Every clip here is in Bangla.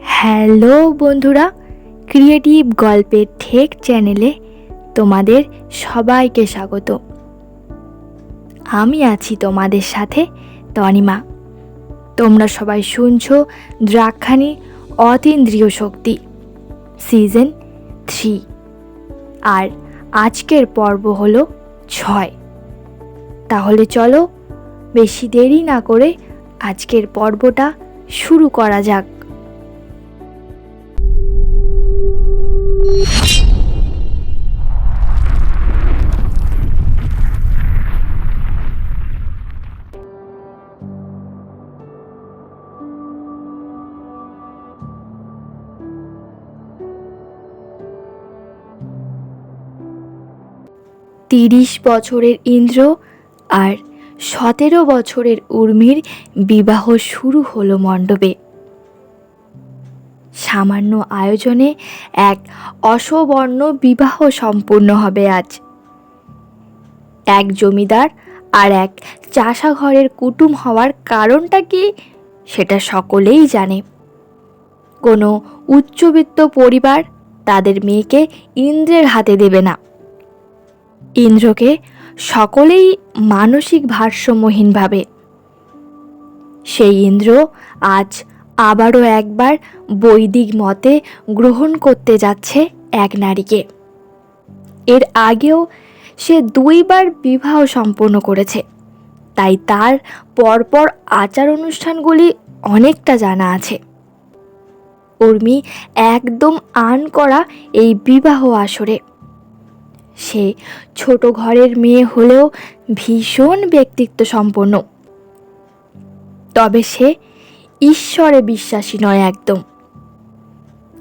হ্যালো বন্ধুরা, ক্রিয়েটিভ গল্পের ঠেক চ্যানেলে তোমাদের সবাইকে স্বাগত। আমি আছি তোমাদের সাথে তনিমা। তোমরা সবাই শুনছো দ্রাক্ষানি অতীন্দ্রিয় শক্তি সিজন থ্রি। আর আজকের পর্ব হলো ছয়। তাহলে চলো বেশি দেরি না করে আজকের পর্বটা শুরু করা যাক। তিরিশ বছরের ইন্দ্র আর সতেরো বছরের উর্মির বিবাহ শুরু হলো মণ্ডপে। সামান্য আয়োজনে এক অসবর্ণ বিবাহ সম্পূর্ণ হবে আজ। এক জমিদার আর এক চাষা ঘরের কুটুম হওয়ার কারণটা কি সেটা সকলেই জানে। কোনো উচ্চবিত্ত পরিবার তাদের মেয়েকে ইন্দ্রের হাতে দেবে না। ইন্দ্রকে সকলেই মানসিক ভারসাম্যহীন ভাবে সেই ইন্দ্র আজ আবারও একবার বৈদিক মতে গ্রহণ করতে যাচ্ছে এক নারীকে। এর আগেও সে দুইবার বিবাহ সম্পন্ন করেছে। তাই তার পরপর আচার অনুষ্ঠানগুলি অনেকটা জানা আছে। উর্মি একদম আন করা এই বিবাহ আসরে সে ছোট ঘরের মেয়ে হলেও ভীষণ ব্যক্তিত্ব সম্পন্ন। তবে সে ঈশ্বরে বিশ্বাসী নয় একদম।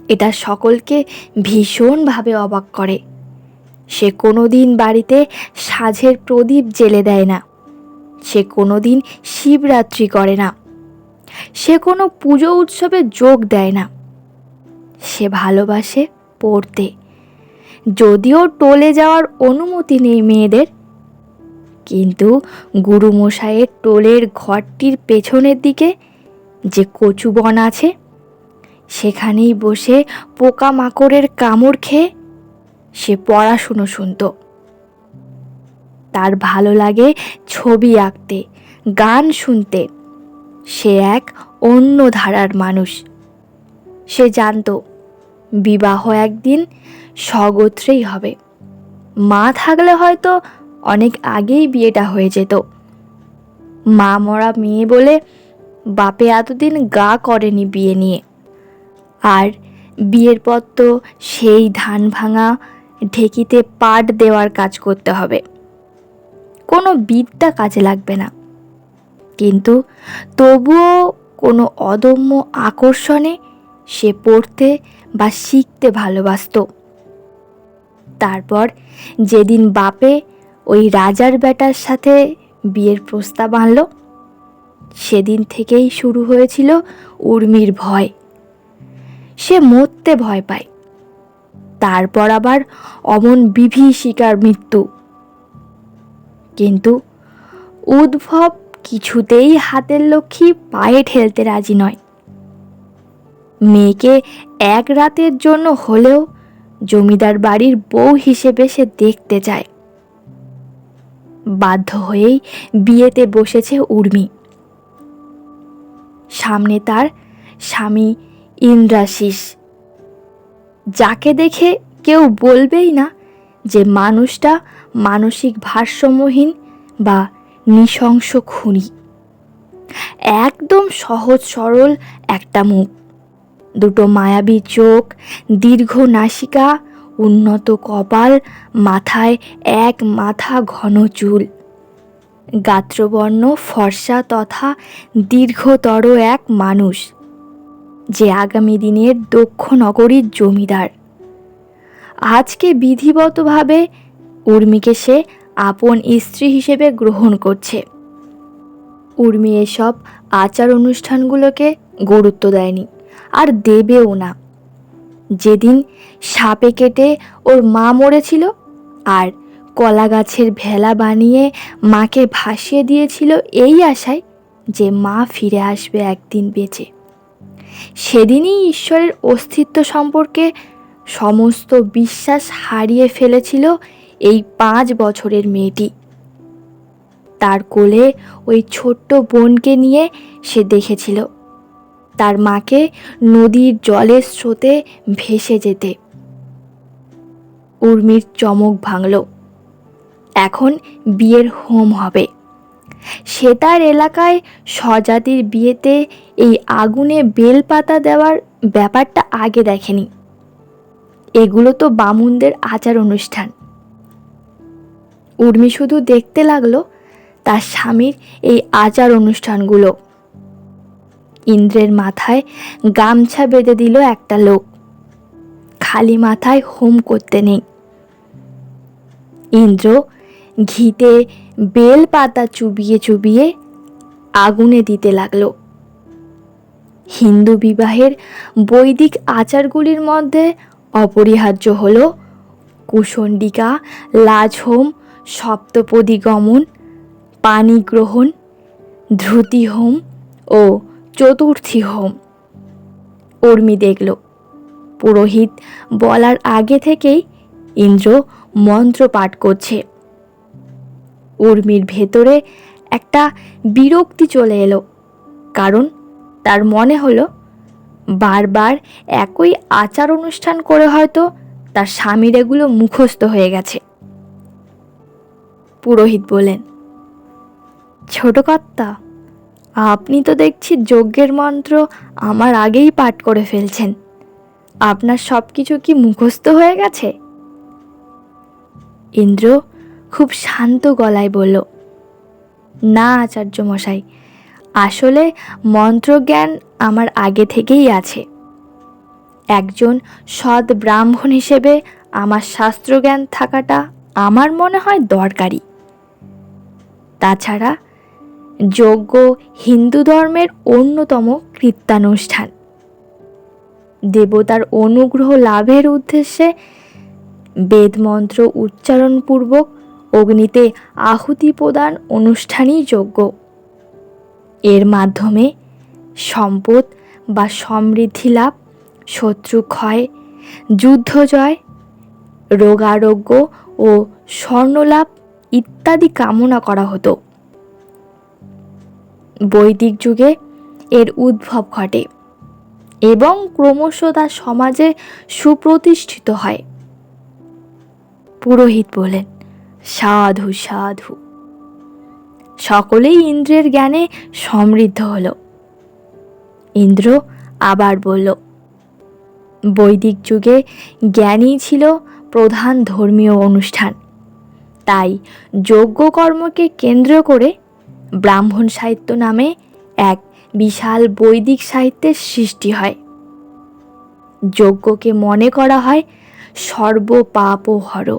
এটা সকলকে ভীষণভাবে অবাক করে। সে কোনো দিন বাড়িতে সাঝের প্রদীপ জেলে দেয় না। সে কোনো দিন শিবরাত্রি করে না। সে কোনো পুজো উৎসবে যোগ দেয় না। সে ভালোবাসে পড়তে। যদিও টলে যাওয়ার অনুমতি নেই মেয়েদের। কিন্তু গুরুমশাইয়ের টোলের ঘরটির পেছনের দিকে যে কচু বন আছে, সেখানেই বসে পোকামাকড়ের কামড় খেয়ে সে পড়াশুনো শুনত। তার ভালো লাগে ছবি আঁকতে, গান শুনতে। সে এক অন্য ধারার মানুষ। সে জানতো, বিবাহ একদিন স্বগোত্রেই হবে। মা থাকলে হয়তো অনেক আগেই বিয়েটা হয়ে যেত। মা মরা মেয়ে বলে বাপে এতদিন গা করেনি বিয়ে নিয়ে। আর বিয়ের পর তো সেই ধান ভাঙা ঢেকিতে পাট দেওয়ার কাজ করতে হবে। কোনো বিদ্যা কাজে লাগবে না। কিন্তু তবুও কোনো অদম্য আকর্ষণে সে পড়তে বা শিখতে ভালোবাসত। তারপর যেদিন বাপে ওই রাজার বেটার সাথে বিয়ের প্রস্তাব আনল, সেদিন থেকেই শুরু হয়েছিল উর্মির ভয়। সে মরতে ভয় পায়। তারপর আবার অমন বিভীষিকার মৃত্যু। কিন্তু উদ্ভব কিছুতেই হাতের লক্ষ্মী পায়ে ঠেলতে রাজি নয়। মেয়েকে এক রাতের জন্য হলেও জমিদার বাড়ির বউ হিসেবে সে দেখতে চায়। বাধ্য হয়েই বিয়েতে বসেছে উর্মি। সামনে তার স্বামী ইন্দ্রাশিস। যাকে দেখে কেউ বলবেই না যে মানুষটা মানসিক ভারসাম্যহীন বা নৃশংস খুনি। একদম সহজ সরল একটা মুখ। দুটো মায়াবী চোখ, দীর্ঘ নাসিকা, উন্নত কপাল, মাথায় এক মাথা ঘন চুল। গাত্রবর্ণ, ফর্সা তথা দীর্ঘতর এক মানুষ, যে আগামী দিনের দক্ষ নগরীর জমিদার। আজকে বিধিবতভাবে উর্মিকে সে আপন স্ত্রী হিসেবে গ্রহণ করছে। উর্মি এসব আচার অনুষ্ঠানগুলোকে গুরুত্ব দেয়নি। আর দেবেও না। যেদিন সাপে কেটে ওর মা মরেছিল আর কলা গাছের ভেলা বানিয়ে মাকে ভাসিয়ে দিয়েছিল এই আশায় যে মা ফিরে আসবে একদিন বেঁচে। সেদিনই ঈশ্বরের অস্তিত্ব সম্পর্কে সমস্ত বিশ্বাস হারিয়ে ফেলেছিল এই পাঁচ বছরের মেয়েটি। তার কোলে ওই ছোট্ট বোনকে নিয়ে সে দেখেছিল। তার মাকে নদীর জলের স্রোতে ভেসে যেতে। উর্মির চমক ভাঙল। এখন বিয়ের হোম হবে। সে তার এলাকায় স্বজাতির বিয়েতে এই আগুনে বেলপাতা দেওয়ার ব্যাপারটা আগে দেখেনি। এগুলো তো বামুনদের আচার অনুষ্ঠান। উর্মি শুধু দেখতে লাগল তার স্বামীর এই আচার অনুষ্ঠানগুলো। ইন্দ্রের মাথায় গামছা বেঁধে দিল একটা লোক। খালি মাথায় হোম করতে নেই। ইন্দ্র ঘিতে বেল পাতা চুবিয়ে চুবিয়ে আগুনে দিতে লাগল। হিন্দু বিবাহের বৈদিক আচারগুলির মধ্যে অপরিহার্য হল কুশণ্ডিকা লাজহোম, সপ্তপদী গমন পানি গ্রহণ ধ্রুতি হোম ও চতুর্থী হোম। উর্মি দেখল, পুরোহিত বলার আগে থেকেই ইন্দ্র মন্ত্র পাঠ করছে। উর্মির ভেতরে একটা বিরক্তি চলে এলো, কারণ তার মনে হলো, বারবার একই আচার অনুষ্ঠান করে হয়তো তার স্বামীর এগুলো মুখস্থ হয়ে গেছে। পুরোহিত বলেন ছোট কর্তা আপনি তো দেখছি যজ্ঞের মন্ত্র আমার আগেই পাঠ করে ফেলছেন। আপনার সব কিছু কি মুখস্থ হয়ে গেছে? ইন্দ্র খুব শান্ত গলায় বলল, না আচার্য মশাই আসলে মন্ত্রজ্ঞান আমার আগে থেকেই আছে। একজন সৎ ব্রাহ্মণ হিসেবে আমার শাস্ত্রজ্ঞান থাকাটা আমার মনে হয় দরকারি। তাছাড়া যজ্ঞ হিন্দু ধর্মের অন্যতম কৃত্যানুষ্ঠান দেবতার অনুগ্রহ লাভের উদ্দেশ্যে বেদমন্ত্র উচ্চারণপূর্বক অগ্নিতে আহুতি প্রদান অনুষ্ঠানই যোগ্য। এর মাধ্যমে সম্পদ বা সমৃদ্ধি লাভ, শত্রু ক্ষয়, যুদ্ধ জয়, রোগারোগ্য ও স্বর্ণলাভ ইত্যাদি কামনা করা হতো। বৈদিক যুগে এর উদ্ভব ঘটে এবং ক্রমশ তা সমাজে সুপ্রতিষ্ঠিত হয়। পুরোহিত বলেন, সাধু সাধু। সকলেই ইন্দ্রের জ্ঞানে সমৃদ্ধ হল। ইন্দ্র আবার বলল, বৈদিক যুগে জ্ঞানই ছিল প্রধান ধর্মীয় অনুষ্ঠান। তাই যজ্ঞকর্মকে কেন্দ্র করে ব্রাহ্মণ সাহিত্য নামে এক বিশাল বৈদিক সাহিত্যের সৃষ্টি হয়। যজ্ঞকে মনে করা হয় সর্বপাপ হর।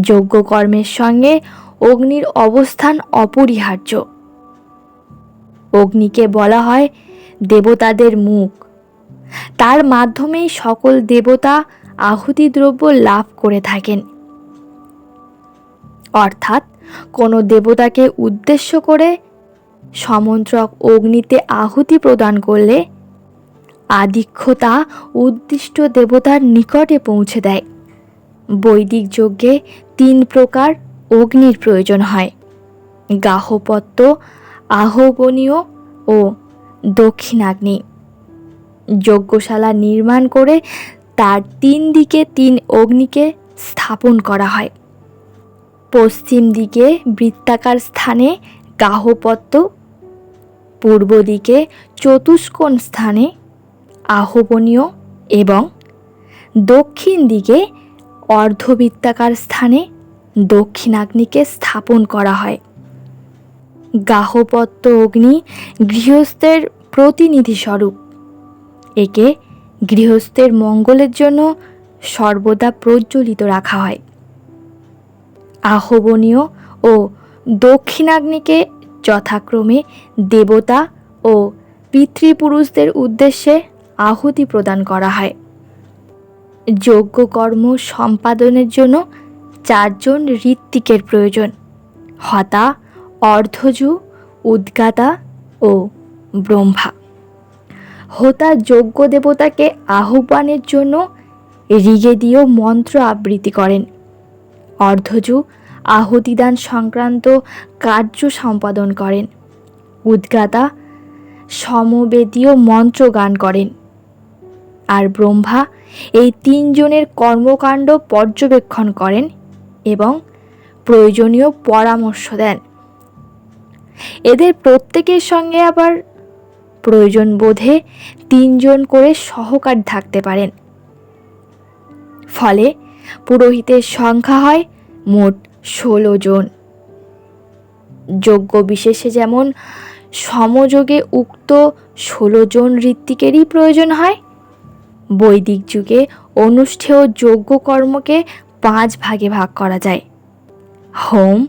যজ্ঞকর্মের সঙ্গে অগ্নির অবস্থান অপরিহার্য। অগ্নিকে বলা হয় দেবতাদের মুখ। তার মাধ্যমেই সকল দেবতা আহুতি দ্রব্য লাভ করে থাকেন। অর্থাৎ কোনো দেবতাকে উদ্দেশ্য করে সমন্ত্রক অগ্নিতে আহুতি প্রদান করলে আদিক্ষতা উদ্দিষ্ট দেবতার নিকটে পৌঁছে দেয়। বৈদিক যজ্ঞে তিন প্রকার অগ্নির প্রয়োজন হয়। গাহপত্য, আহবনীয় ও দক্ষিণাগ্নি। যজ্ঞশালা নির্মাণ করে তার তিন দিকে তিন অগ্নিকে স্থাপন করা হয়। পশ্চিম দিকে বৃত্তাকার স্থানে গাহপত্য, পূর্ব দিকে চতুষ্কোণ স্থানে আহবনীয় এবং দক্ষিণ দিকে অর্ধবৃত্তাকার স্থানে দক্ষিণাগ্নিকে স্থাপন করা হয়। গাহপত্য অগ্নি গৃহস্থের প্রতিনিধি স্বরূপ একে গৃহস্থের মঙ্গলের জন্য সর্বদা প্রজ্বলিত রাখা হয়। আহবনীয় ও দক্ষিণাগ্নিকে যথাক্রমে দেবতা ও পিতৃপুরুষদের উদ্দেশ্যে আহুতি প্রদান করা হয়। যজ্ঞকর্ম সম্পাদনের জন্য চারজন ঋত্বিকের প্রয়োজন। হতা অর্ধজু উদ্গাতা ও ব্রহ্মা। হোতা যজ্ঞ দেবতাকে আহ্বানের জন্য ঋগেদীয় মন্ত্র আবৃত্তি করেন। অর্ধজু আহুতিদান সংক্রান্ত কার্য সম্পাদন করেন। উদ্গাতা সমবেদীয় মন্ত্র গান করেন। আর ব্রহ্মা এই তিনজনের কর্মকাণ্ড পর্যবেক্ষণ করেন এবং প্রয়োজনীয় পরামর্শ দেন। এদের প্রত্যেকের সঙ্গে আবার প্রয়োজন বোধে তিনজন করে সহকার থাকতে পারেন। ফলে পুরোহিতের সংখ্যা হয় মোট ষোলো জন। যজ্ঞ বিশেষে যেমন সমযোগে উক্ত ষোলো জন ঋত্বিকেরই প্রয়োজন হয়, বৈদিক যুগে অনুষ্ঠেয় যজ্ঞ কর্মকে পাঁচ ভাগে ভাগ করা যায়। হোম,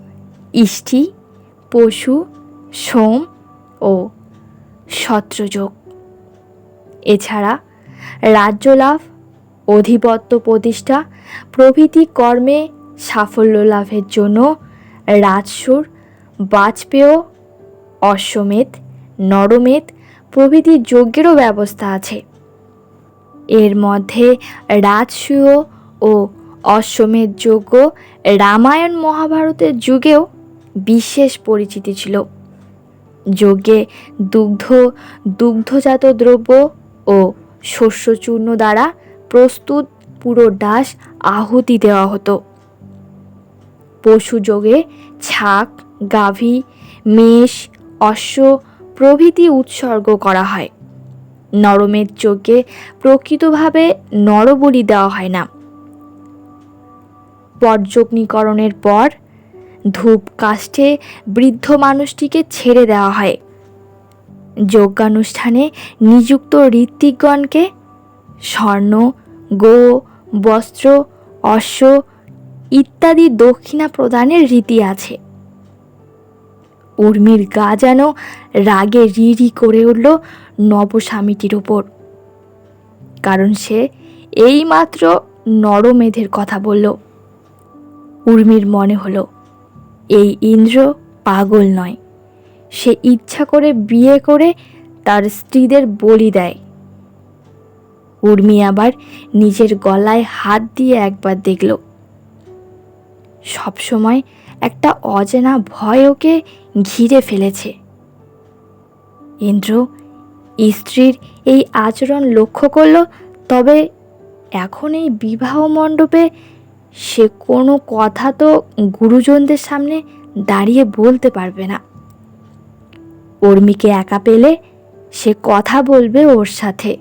ইষ্টি, পশু, সোম ও সত্রযোগ এছাড়া রাজ্য লাভ অধিপত্য প্রতিষ্ঠা প্রভৃতি কর্মে সাফল্য লাভের জন্য রাজসুর, বাজপেয়, অশ্বমেধ, নরমেধ প্রভৃতি যজ্ঞেরও ব্যবস্থা আছে। এর মধ্যে রাজসূয় ও অশ্বমেধ যজ্ঞ রামায়ণ মহাভারতের যুগেও বিশেষ পরিচিতি ছিল। যজ্ঞে দুগ্ধ, দুগ্ধজাত দ্রব্য ও শস্যচূর্ণ দ্বারা প্রস্তুত পুরো ডাস আহুতি দেওয়া হতো। পশুযোগে ছাক, গাভী, মেষ, অশ্ব প্রভৃতি উৎসর্গ করা হয়। নরমের যজ্ঞে প্রকৃতভাবে নরবলি দেওয়া হয় না। পর্যগ্নিকরণের পর ধূপ কাষ্ঠে বৃদ্ধ মানুষটিকে ছেড়ে দেওয়া হয়। যজ্ঞানুষ্ঠানে নিযুক্ত ঋত্বিকগণকে স্বর্ণ, গো বস্ত্র, অশ্ব ইত্যাদি দক্ষিণা প্রদানের রীতি আছে। উর্মির গা যেন রাগে রি রি করে উঠল নবস্বামীটির ওপর কারণ সে এইমাত্র নরমেধের কথা বলল। উর্মির মনে হলো, এই ইন্দ্র পাগল নয়। সে ইচ্ছা করে বিয়ে করে তার স্ত্রীদের বলি দেয়। উর্মি আবার নিজের গলায় হাত দিয়ে একবার দেখল। সবসময় একটা অজানা ভয় ওকে ঘিরে ফেলেছে। ইন্দ্র স্ত্রীর এই আচরণ লক্ষ্য করল, তবে এখন এই বিবাহ মণ্ডপে সে কোনো কথা তো গুরুজনদের সামনে দাঁড়িয়ে বলতে পারবে না। উর্মিকে একা পেলে সে কথা বলবে ওর সাথে।